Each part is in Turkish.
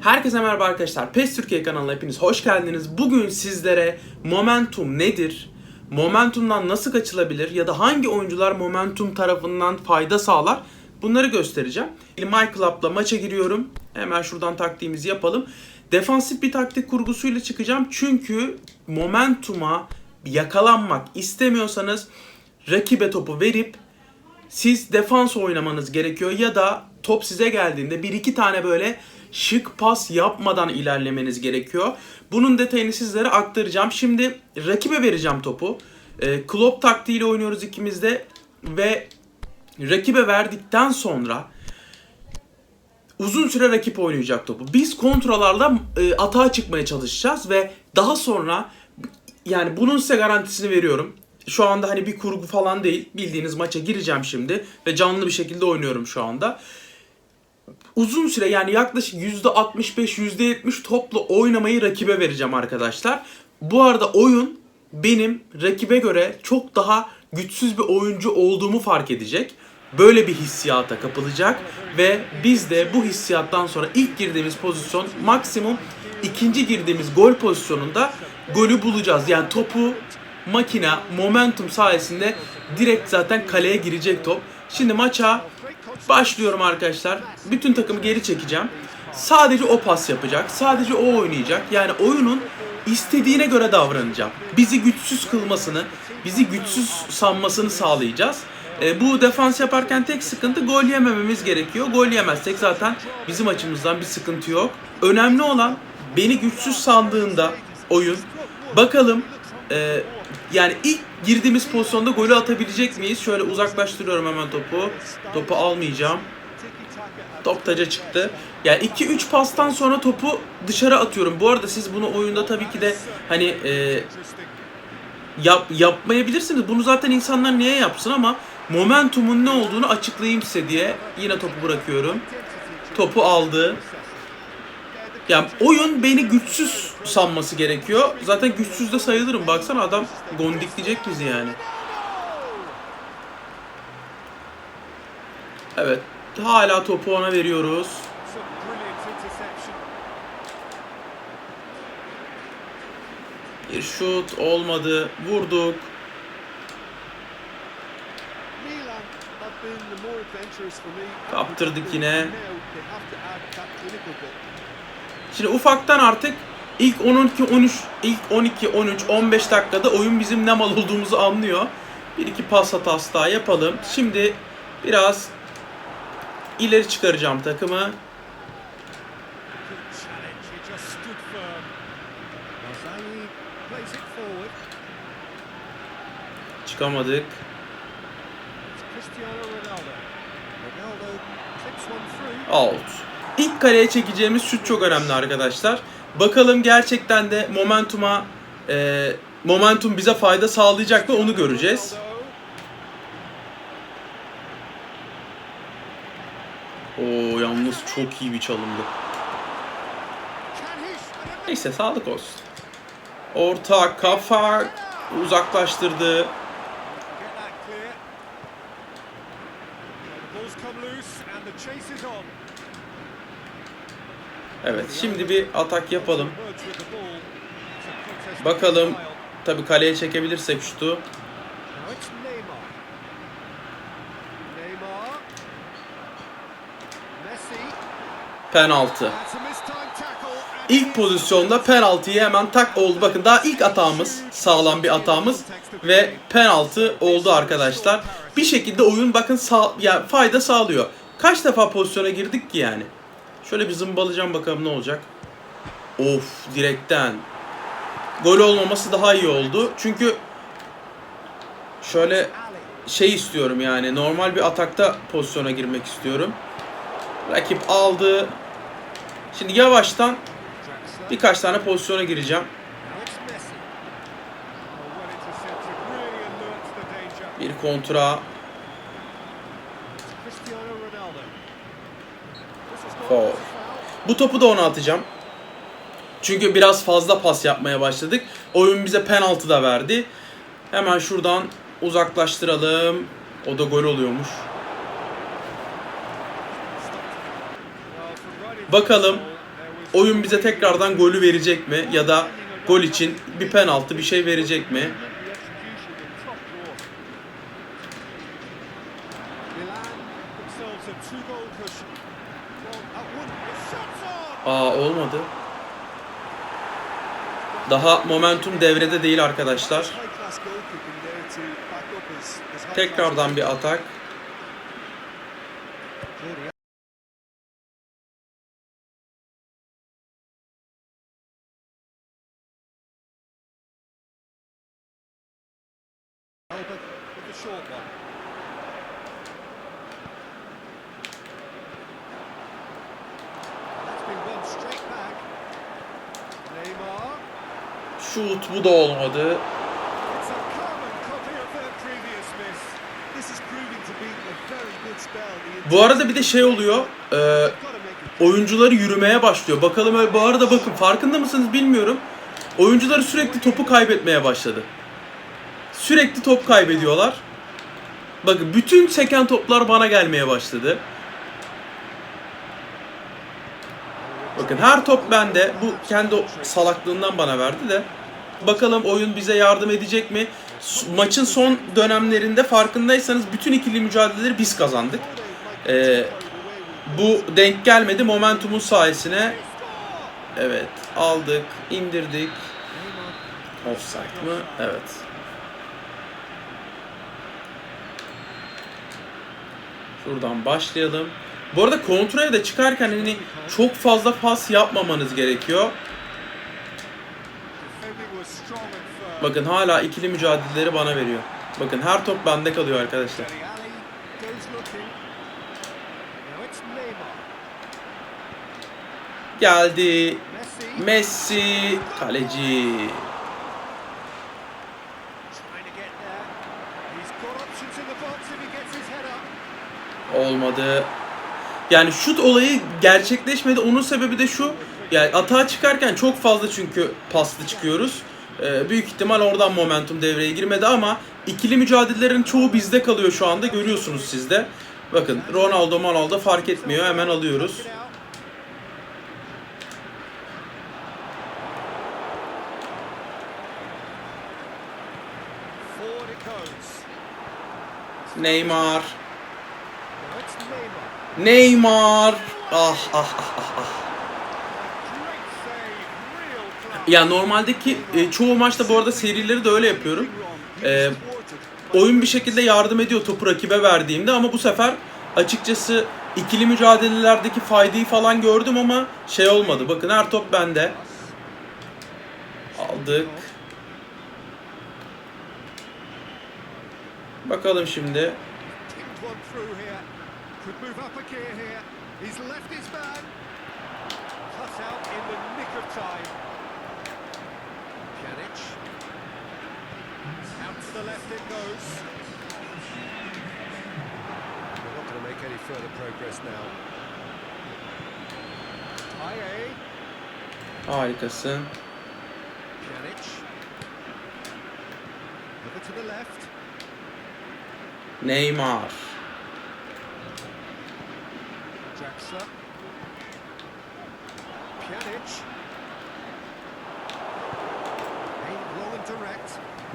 Herkese merhaba arkadaşlar. PES Türkiye kanalına hepiniz hoş geldiniz. Bugün sizlere momentum nedir? Momentumdan nasıl kaçılabilir ya da hangi oyuncular momentum tarafından fayda sağlar? Bunları göstereceğim. My Club'la maça giriyorum. Hemen şuradan taktiğimizi yapalım. Defansif bir taktik kurgusuyla çıkacağım. Çünkü momentuma yakalanmak istemiyorsanız rakibe topu verip siz defans oynamanız gerekiyor ya da top size geldiğinde bir iki tane böyle şık pas yapmadan ilerlemeniz gerekiyor. Bunun detayını sizlere aktaracağım. Şimdi rakibe vereceğim topu. E, Klopp taktiğiyle oynuyoruz ikimiz de ve rakibe verdikten sonra uzun süre rakip oynayacak topu. Biz kontralarla e, atağa çıkmaya çalışacağız ve daha sonra yani bunun size garantisini veriyorum. Şu anda hani bir kurgu falan değil. Bildiğiniz maça gireceğim şimdi ve canlı bir şekilde oynuyorum şu anda. Uzun süre yani yaklaşık %65 %70 topla oynamayı rakibe vereceğim arkadaşlar. Bu arada oyun benim rakibe göre çok daha güçsüz bir oyuncu olduğumu fark edecek. Böyle bir hissiyata kapılacak ve biz de bu hissiyattan sonra ilk girdiğimiz pozisyon maksimum ikinci girdiğimiz gol pozisyonunda golü bulacağız. Yani topu makine momentum sayesinde direkt zaten kaleye girecek top. Şimdi maça başlıyorum arkadaşlar. Bütün takımı geri çekeceğim. Sadece o pas yapacak. Sadece o oynayacak. Yani oyunun istediğine göre davranacağım. Bizi güçsüz kılmasını, bizi güçsüz sanmasını sağlayacağız. E, bu defans yaparken tek sıkıntı gol yemememiz gerekiyor. Gol yemezsek zaten bizim açımızdan bir sıkıntı yok. Önemli olan beni güçsüz sandığında oyun bakalım e, yani ilk girdiğimiz pozisyonda golü atabilecek miyiz? Şöyle uzaklaştırıyorum hemen topu. Topu almayacağım. Top taca çıktı. Yani 2-3 pastan sonra topu dışarı atıyorum. Bu arada siz bunu oyunda tabii ki de hani e, yap, yapmayabilirsiniz. Bunu zaten insanlar niye yapsın ama momentumun ne olduğunu açıklayayım size diye yine topu bırakıyorum. Topu aldı. Yani oyun beni güçsüz sanması gerekiyor. Zaten güçsüz de sayılırım. Baksana adam gondikleyecek bizi yani. Evet. Hala topu ona veriyoruz. Bir şut olmadı. Vurduk. Kaptırdık yine. Şimdi ufaktan artık ilk 12 13 ilk 12 13 15 dakikada oyun bizim ne mal olduğumuzu anlıyor. Bir iki pas hatası daha yapalım. Şimdi biraz ileri çıkaracağım takımı. Çıkamadık. Out. İlk kaleye çekeceğimiz şut çok önemli arkadaşlar. Bakalım gerçekten de momentuma e, momentum bize fayda sağlayacak mı onu göreceğiz. Oo yalnız çok iyi bir çalımdı. Neyse sağlık olsun. Orta kafa uzaklaştırdı. Evet şimdi bir atak yapalım. Bakalım tabi kaleye çekebilirsek şutu. Penaltı. İlk pozisyonda penaltıyı hemen tak oldu. Bakın daha ilk atağımız sağlam bir atağımız ve penaltı oldu arkadaşlar. Bir şekilde oyun bakın sağ, yani fayda sağlıyor. Kaç defa pozisyona girdik ki yani? Şöyle bir zımbalayacağım bakalım ne olacak. Of direkten. Gol olmaması daha iyi oldu. Çünkü şöyle şey istiyorum yani normal bir atakta pozisyona girmek istiyorum. Rakip aldı. Şimdi yavaştan birkaç tane pozisyona gireceğim. Bir kontra. Foul. Bu topu da ona atacağım. Çünkü biraz fazla pas yapmaya başladık. Oyun bize penaltı da verdi. Hemen şuradan uzaklaştıralım. O da gol oluyormuş. Bakalım oyun bize tekrardan golü verecek mi? Ya da gol için bir penaltı bir şey verecek mi? Aa olmadı. Daha momentum devrede değil arkadaşlar. Tekrardan bir atak. Albert with the short one. Very good spell. The Bu arada bir de şey oluyor. e, oyuncuları yürümeye başlıyor. Bakalım bu arada bakın farkında mısınız bilmiyorum. Oyuncuları sürekli topu kaybetmeye başladı. Sürekli top kaybediyorlar. Bakın bütün seken toplar bana gelmeye başladı. Bakın her top bende. Bu kendi salaklığından bana verdi de. Bakalım oyun bize yardım edecek mi? Maçın son dönemlerinde farkındaysanız bütün ikili mücadeleleri biz kazandık. Ee, bu denk gelmedi momentumun sayesine. Evet aldık, indirdik. Offside mı? Evet. Şuradan başlayalım. Bu arada kontraya da çıkarken hani çok fazla pas yapmamanız gerekiyor. Bakın hala ikili mücadeleleri bana veriyor. Bakın her top bende kalıyor arkadaşlar. Geldi. Messi. Kaleci. Olmadı. Yani şut olayı gerçekleşmedi. Onun sebebi de şu. Yani atağa çıkarken çok fazla çünkü paslı çıkıyoruz. Ee, büyük ihtimal oradan momentum devreye girmedi ama ikili mücadelelerin çoğu bizde kalıyor şu anda. Görüyorsunuz siz de. Bakın Ronaldo Ronaldo fark etmiyor. Hemen alıyoruz. Neymar. Neymar. Ah ah ah ah. ah. Ya normaldeki e, çoğu maçta bu arada serileri de öyle yapıyorum. Ee, oyun bir şekilde yardım ediyor topu rakibe verdiğimde ama bu sefer açıkçası ikili mücadelelerdeki faydayı falan gördüm ama şey olmadı. Bakın her top bende. Aldık. Bakalım şimdi. Kicked one through. Could move up a gear here. He's left his man. Cut out in the nick of time. Pjanic. Out to the left it goes. We're not going to make any further progress now. Aye. Eh? Harikasın. Pjanic. Over to the left. Neymar. Draxler. Pjanic.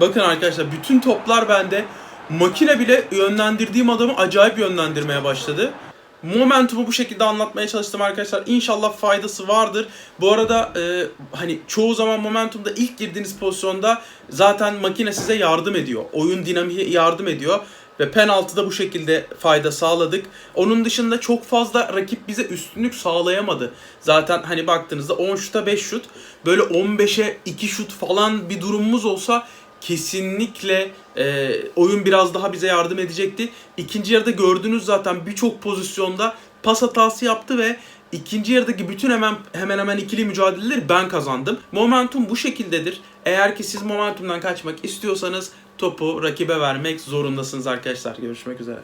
Bakın arkadaşlar bütün toplar bende. Makine bile yönlendirdiğim adamı acayip yönlendirmeye başladı. Momentumu bu şekilde anlatmaya çalıştım arkadaşlar. İnşallah faydası vardır. Bu arada e, hani çoğu zaman momentumda ilk girdiğiniz pozisyonda zaten makine size yardım ediyor. Oyun dinamiği yardım ediyor. Ve penaltıda bu şekilde fayda sağladık. Onun dışında çok fazla rakip bize üstünlük sağlayamadı. Zaten hani baktığınızda 10 şuta 5 şut. Böyle 15'e 2 şut falan bir durumumuz olsa kesinlikle e, oyun biraz daha bize yardım edecekti. İkinci yarıda gördünüz zaten birçok pozisyonda pas hatası yaptı ve ikinci yarıdaki bütün hemen hemen hemen ikili mücadeleleri ben kazandım. Momentum bu şekildedir. Eğer ki siz momentumdan kaçmak istiyorsanız topu rakibe vermek zorundasınız arkadaşlar. Görüşmek üzere.